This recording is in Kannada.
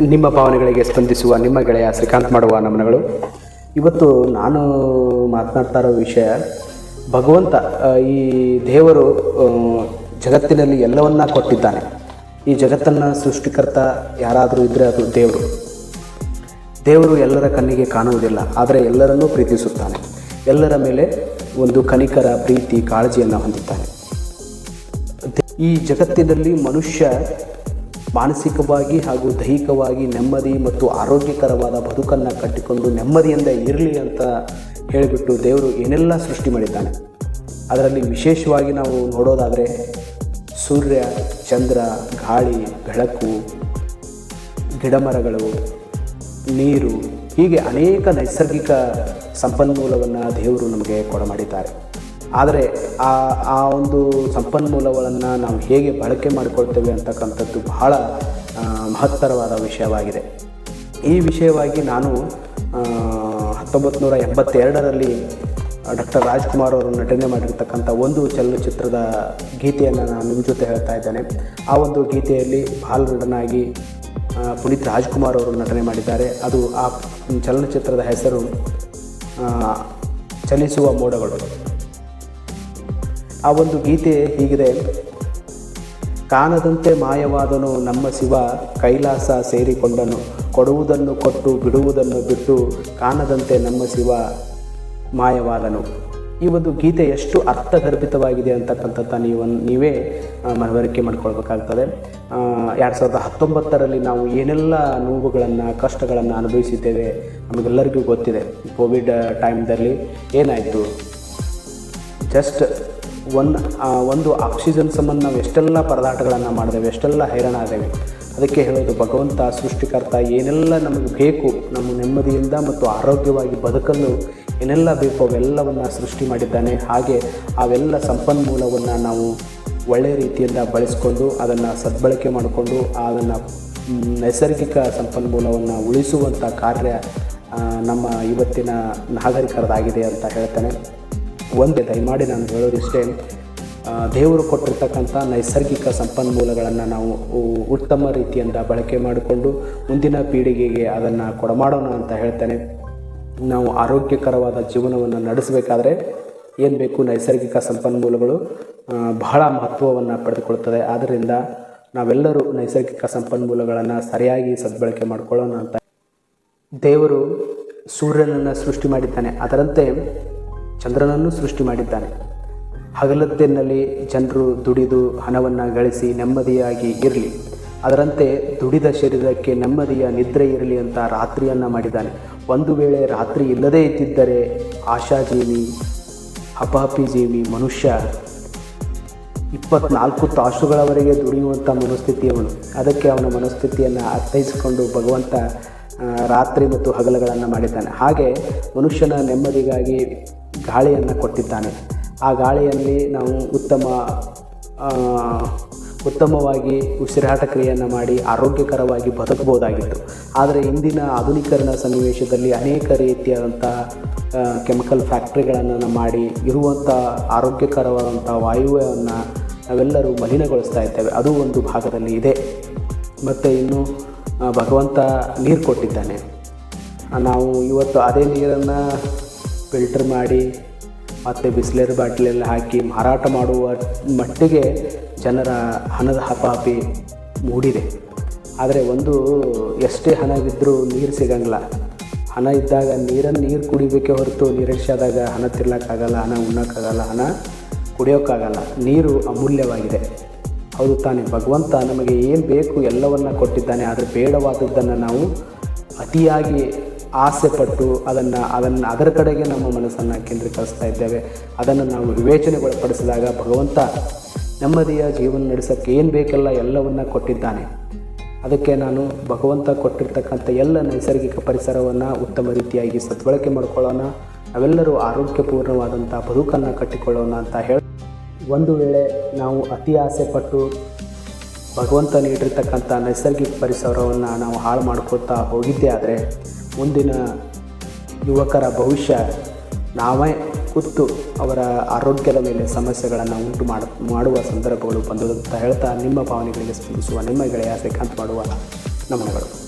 ನಿಮ್ಮ ಭಾವನೆಗಳಿಗೆ ಸ್ಪಂದಿಸುವ, ನಿಮ್ಮ ಗೆಳೆಯ ಶ್ರೀಕಾಂತ್ ಮಾಡುವ ನಮನಗಳು. ಇವತ್ತು ನಾನು ಮಾತನಾಡ್ತಾ ಇರೋ ವಿಷಯ, ಭಗವಂತ ಈ ದೇವರು ಜಗತ್ತಿನಲ್ಲಿ ಎಲ್ಲವನ್ನ ಕೊಟ್ಟಿದ್ದಾನೆ. ಈ ಜಗತ್ತನ್ನು ಸೃಷ್ಟಿಕರ್ತ ಯಾರಾದರೂ ಇದ್ದರೆ ಅದು ದೇವರು. ದೇವರು ಎಲ್ಲರ ಕಣ್ಣಿಗೆ ಕಾಣುವುದಿಲ್ಲ, ಆದರೆ ಎಲ್ಲರನ್ನೂ ಪ್ರೀತಿಸುತ್ತಾನೆ. ಎಲ್ಲರ ಮೇಲೆ ಒಂದು ಕನಿಕರ ಪ್ರೀತಿ, ಕಾಳಜಿಯನ್ನು ಹೊಂದಿದ್ದಾನೆ ಈ ಜಗತ್ತಿನಲ್ಲಿ ಮನುಷ್ಯ ಮಾನಸಿಕವಾಗಿ ಹಾಗೂ ದೈಹಿಕವಾಗಿ ನೆಮ್ಮದಿ ಮತ್ತು ಆರೋಗ್ಯಕರವಾದ ಬದುಕನ್ನು ಕಟ್ಟಿಕೊಂಡು ನೆಮ್ಮದಿಯಿಂದ ಇರಲಿ ಅಂತ ಹೇಳಿಬಿಟ್ಟು ದೇವರು ಏನೆಲ್ಲ ಸೃಷ್ಟಿ ಮಾಡಿದ್ದಾನೆ. ಅದರಲ್ಲಿ ವಿಶೇಷವಾಗಿ ನಾವು ನೋಡೋದಾದರೆ ಸೂರ್ಯ, ಚಂದ್ರ, ಗಾಳಿ, ಬೆಳಕು, ಗಿಡಮರಗಳು, ನೀರು ಹೀಗೆ ಅನೇಕ ನೈಸರ್ಗಿಕ ಸಂಪನ್ಮೂಲವನ್ನು ದೇವರು ನಮಗೆ ಕೊಡಮಾಡಿದ್ದಾರೆ. ಆದರೆ ಆ ಆ ಒಂದು ಸಂಪನ್ಮೂಲಗಳನ್ನು ನಾವು ಹೇಗೆ ಬಳಕೆ ಮಾಡಿಕೊಳ್ತೇವೆ ಅಂತಕ್ಕಂಥದ್ದು ಬಹಳ ಮಹತ್ತರವಾದ ವಿಷಯವಾಗಿದೆ. ಈ ವಿಷಯವಾಗಿ ನಾನು ಹತ್ತೊಂಬತ್ತು ನೂರ ಎಂಬತ್ತೆರಡರಲ್ಲಿ ಡಾಕ್ಟರ್ ರಾಜ್ಕುಮಾರ್ ಅವರು ನಟನೆ ಮಾಡಿರ್ತಕ್ಕಂಥ ಒಂದು ಚಲನಚಿತ್ರದ ಗೀತೆಯನ್ನು ನಾನು ನಿಮ್ಮ ಜೊತೆ ಹೇಳ್ತಾ ಇದ್ದೇನೆ. ಆ ಒಂದು ಗೀತೆಯಲ್ಲಿ ಬಾಲನಟನಾಗಿ ಪುನೀತ್ ರಾಜ್ಕುಮಾರ್ ಅವರು ನಟನೆ ಮಾಡಿದ್ದಾರೆ. ಅದು ಆ ಚಲನಚಿತ್ರದ ಹೆಸರು ಚಲಿಸುವ ಮೋಡಗಳು. ಆ ಒಂದು ಗೀತೆ ಹೀಗಿದೆ. ಕಾಣದಂತೆ ಮಾಯವಾದನು ನಮ್ಮ ಶಿವ, ಕೈಲಾಸ ಸೇರಿಕೊಂಡನು. ಕೊಡುವುದನ್ನು ಕೊಟ್ಟು ಬಿಡುವುದನ್ನು ಬಿಟ್ಟು ಕಾಣದಂತೆ ನಮ್ಮ ಶಿವ ಮಾಯವಾದನು. ಈ ಒಂದು ಗೀತೆ ಎಷ್ಟು ಅರ್ಥಗರ್ಭಿತವಾಗಿದೆ ಅಂತಕ್ಕಂಥದ್ದು ನೀವು ನೀವೇ ಮನವರಿಕೆ ಮಾಡ್ಕೊಳ್ಬೇಕಾಗ್ತದೆ. ಎರಡು ಸಾವಿರದ ಹತ್ತೊಂಬತ್ತರಲ್ಲಿ ನಾವು ಏನೆಲ್ಲ ನೋವುಗಳನ್ನು, ಕಷ್ಟಗಳನ್ನು ಅನುಭವಿಸಿದ್ದೇವೆ ನಮಗೆಲ್ಲರಿಗೂ ಗೊತ್ತಿದೆ. ಕೋವಿಡ್ ಟೈಮ್ದಲ್ಲಿ ಏನಾಯಿತು? ಜಸ್ಟ್ ಆ, ಒಂದು ಆಕ್ಸಿಜನ್ ಸಂಬಂಧ ನಾವು ಎಷ್ಟೆಲ್ಲ ಪರದಾಟಗಳನ್ನು ಮಾಡಿದೆವು ಎಷ್ಟೆಲ್ಲ ಹೈರಾಣ ಆದೇವೆ ಅದಕ್ಕೆ ಹೇಳೋದು ಭಗವಂತ ಸೃಷ್ಟಿಕರ್ತ ಏನೆಲ್ಲ ನಮಗೆ ಬೇಕು ನಮ್ಮ ನೆಮ್ಮದಿಯಿಂದ ಮತ್ತು ಆರೋಗ್ಯವಾಗಿ ಬದುಕಲು ಏನೆಲ್ಲ ಬೇಕು ಅವೆಲ್ಲವನ್ನು ಸೃಷ್ಟಿ ಮಾಡಿದ್ದಾನೆ. ಹಾಗೆ ಅವೆಲ್ಲ ಸಂಪನ್ಮೂಲವನ್ನು ನಾವು ಒಳ್ಳೆಯ ರೀತಿಯಿಂದ ಬಳಸ್ಕೊಂಡು ಅದನ್ನು ಸದ್ಬಳಕೆ ಮಾಡಿಕೊಂಡು ಅದನ್ನು ನೈಸರ್ಗಿಕ ಸಂಪನ್ಮೂಲವನ್ನು ಉಳಿಸುವಂಥ ಕಾರ್ಯ ನಮ್ಮ ಇವತ್ತಿನ ನಾಗರಿಕರದಾಗಿದೆ ಅಂತ ಹೇಳ್ತೇನೆ. ಒಂದೇ ದಯಮಾಡಿ ನಾನು ಹೇಳೋದಿಷ್ಟೇ ಆ, ದೇವರು ಕೊಟ್ಟಿರ್ತಕ್ಕಂಥ ನೈಸರ್ಗಿಕ ಸಂಪನ್ಮೂಲಗಳನ್ನು ನಾವು ಉತ್ತಮ ರೀತಿಯಿಂದ ಬಳಕೆ ಮಾಡಿಕೊಂಡು ಮುಂದಿನ ಪೀಳಿಗೆಗೆ ಅದನ್ನು ಕೊಡಮಾಡೋಣ ಅಂತ ಹೇಳ್ತೇನೆ. ನಾವು ಆರೋಗ್ಯಕರವಾದ ಜೀವನವನ್ನು ನಡೆಸಬೇಕಾದ್ರೆ ಏನು ಬೇಕು? ನೈಸರ್ಗಿಕ ಸಂಪನ್ಮೂಲಗಳು ಬಹಳ ಮಹತ್ವವನ್ನು ಪಡೆದುಕೊಳ್ಳುತ್ತದೆ ಆದ್ದರಿಂದ ನಾವೆಲ್ಲರೂ ನೈಸರ್ಗಿಕ ಸಂಪನ್ಮೂಲಗಳನ್ನು ಸರಿಯಾಗಿ ಸದ್ಬಳಕೆ ಮಾಡಿಕೊಳ್ಳೋಣ ಅಂತ. ದೇವರು ಸೂರ್ಯನನ್ನು ಸೃಷ್ಟಿ ಮಾಡಿದ್ದಾನೆ. ಅದರಂತೆ ಚಂದ್ರನನ್ನು ಸೃಷ್ಟಿ ಮಾಡಿದ್ದಾನೆ ಹಗಲತ್ತಿನಲ್ಲಿ ಜನರು ದುಡಿದು ಹಣವನ್ನು ಗಳಿಸಿ ನೆಮ್ಮದಿಯಾಗಿ ಇರಲಿ. ಅದರಂತೆ ದುಡಿದ ಶರೀರಕ್ಕೆ ನೆಮ್ಮದಿಯ ನಿದ್ರೆ ಇರಲಿ ಅಂತ ರಾತ್ರಿಯನ್ನು ಮಾಡಿದ್ದಾನೆ. ಒಂದು ವೇಳೆ ರಾತ್ರಿ ಇಲ್ಲದೇ ಇದ್ದಿದ್ದರೆ ಆಶಾಜೀವಿ ಅಪಾಪಿ ಜೀವಿ ಮನುಷ್ಯ ಇಪ್ಪತ್ನಾಲ್ಕು ತಾಸುಗಳವರೆಗೆ ದುಡಿಯುವಂಥ ಮನಸ್ಥಿತಿಯವನು ಅದಕ್ಕೆ ಅವನ ಮನಸ್ಥಿತಿಯನ್ನು ಅರ್ಥೈಸಿಕೊಂಡು ಭಗವಂತ ರಾತ್ರಿ ಮತ್ತು ಹಗಲುಗಳನ್ನು ಮಾಡಿದ್ದಾನೆ. ಹಾಗೆ ಮನುಷ್ಯನ ನೆಮ್ಮದಿಗಾಗಿ ಗಾಳಿಯನ್ನು ಕೊಟ್ಟಿದ್ದಾನೆ. ಆ ಗಾಳಿಯಲ್ಲಿ ನಾವು ಉತ್ತಮ ಉತ್ತಮವಾಗಿ ಉಸಿರಾಟ ಕ್ರಿಯೆಯನ್ನು ಮಾಡಿ ಆರೋಗ್ಯಕರವಾಗಿ ಬದುಕಬಹುದಾಗಿತ್ತು. ಆದರೆ ಇಂದಿನ ಆಧುನೀಕರಣ ಸನ್ನಿವೇಶದಲ್ಲಿ ಅನೇಕ ರೀತಿಯಾದಂಥ ಕೆಮಿಕಲ್ ಫ್ಯಾಕ್ಟ್ರಿಗಳನ್ನು ಮಾಡಿ ಇರುವಂಥ ಆರೋಗ್ಯಕರವಾದಂಥ ವಾಯುವನ್ನು ನಾವೆಲ್ಲರೂ ಮಲಿನಗೊಳಿಸ್ತಾ ಇದ್ದೇವೆ. ಅದು ಒಂದು ಭಾಗದಲ್ಲಿ ಇದೆ. ಮತ್ತು ಇನ್ನು ಭಗವಂತ ನೀರು ಕೊಟ್ಟಿದ್ದಾನೆ. ನಾವು ಇವತ್ತು ಅದೇ ನೀರನ್ನು ಫಿಲ್ಟರ್ ಮಾಡಿ ಮತ್ತು ಬಿಸ್ಲೇರಿ ಬಾಟ್ಲೆಲ್ಲ ಹಾಕಿ ಮಾರಾಟ ಮಾಡುವ ಮಟ್ಟಿಗೆ ಜನರ ಹಣದ ಹಪಾಪಿ ಮೂಡಿದೆ. ಆದರೆ ಒಂದು ಎಷ್ಟೇ ಹಣವಿದ್ದರೂ ನೀರು ಸಿಗಂಗಿಲ್ಲ. ಹಣ ಇದ್ದಾಗ ನೀರನ್ನು ನೀರು ಕುಡಿಬೇಕೇ ಹೊರತು ನಿರೀಕ್ಷಾದಾಗ ಹಣ ತಿರ್ಲಕ್ಕಾಗಲ್ಲ, ಹಣ ಉಣ್ಣೋಕ್ಕಾಗಲ್ಲ, ಹಣ ಕುಡಿಯೋಕ್ಕಾಗಲ್ಲ. ನೀರು ಅಮೂಲ್ಯವಾಗಿದೆ. ಹೌದು ತಾನೇ, ಭಗವಂತ ನಮಗೆ ಏನು ಬೇಕು ಎಲ್ಲವನ್ನು ಕೊಟ್ಟಿದ್ದಾನೆ, ಆದರೆ ಬೇಡವಾದದ್ದನ್ನು ನಾವು ಅತಿಯಾಗಿ ಆಸೆ ಪಟ್ಟು ಅದನ್ನು ಅದನ್ನು ಅದರ ಕಡೆಗೆ ನಮ್ಮ ಮನಸ್ಸನ್ನು ಕೇಂದ್ರೀಕರಿಸ್ತಾ ಇದ್ದೇವೆ. ಅದನ್ನು ನಾವು ವಿವೇಚನೆಗೊಳಪಡಿಸಿದಾಗ ಭಗವಂತ ನೆಮ್ಮದಿಯ ಜೀವನ ನಡೆಸೋಕ್ಕೆ ಏನು ಬೇಕೆಲ್ಲ ಎಲ್ಲವನ್ನು ಕೊಟ್ಟಿದ್ದಾನೆ. ಅದಕ್ಕೆ ನಾನು ಭಗವಂತ ಕೊಟ್ಟಿರ್ತಕ್ಕಂಥ ಎಲ್ಲ ನೈಸರ್ಗಿಕ ಪರಿಸರವನ್ನು ಉತ್ತಮ ರೀತಿಯಾಗಿ ಸದ್ಬಳಕೆ ಮಾಡ್ಕೊಳ್ಳೋಣ. ನಾವೆಲ್ಲರೂ ಆರೋಗ್ಯಪೂರ್ಣವಾದಂಥ ಬದುಕನ್ನು ಕಟ್ಟಿಕೊಳ್ಳೋಣ ಅಂತ ಹೇಳಿ. ಒಂದು ವೇಳೆ ನಾವು ಅತಿ ಆಸೆ ಪಟ್ಟು ಭಗವಂತ ನೀಡಿರ್ತಕ್ಕಂಥ ನೈಸರ್ಗಿಕ ಪರಿಸರವನ್ನು ನಾವು ಹಾಳು ಮಾಡ್ಕೊಳ್ತಾ ಹೋಗಿದ್ದೇ ಆದರೆ ಮುಂದಿನ ಯುವಕರ ಭವಿಷ್ಯ ನಾವೇ ಕೂತು ಅವರ ಆರೋಗ್ಯದ ಮೇಲೆ ಸಮಸ್ಯೆಗಳನ್ನು ಉಂಟು ಮಾಡ, ಮಾಡುವ ಸಂದರ್ಭಗಳು ಬಂದದಂತ ಹೇಳ್ತಾ ನಿಮ್ಮ ಭಾವನೆಗಳಿಗೆ ಸ್ಪಂದಿಸುವ, ನಿಮ್ಮ ಗೆಳೆಯ ಶ್ರೀಕಾಂತ್ ಮಾಡುವ ನಮನಗಳು.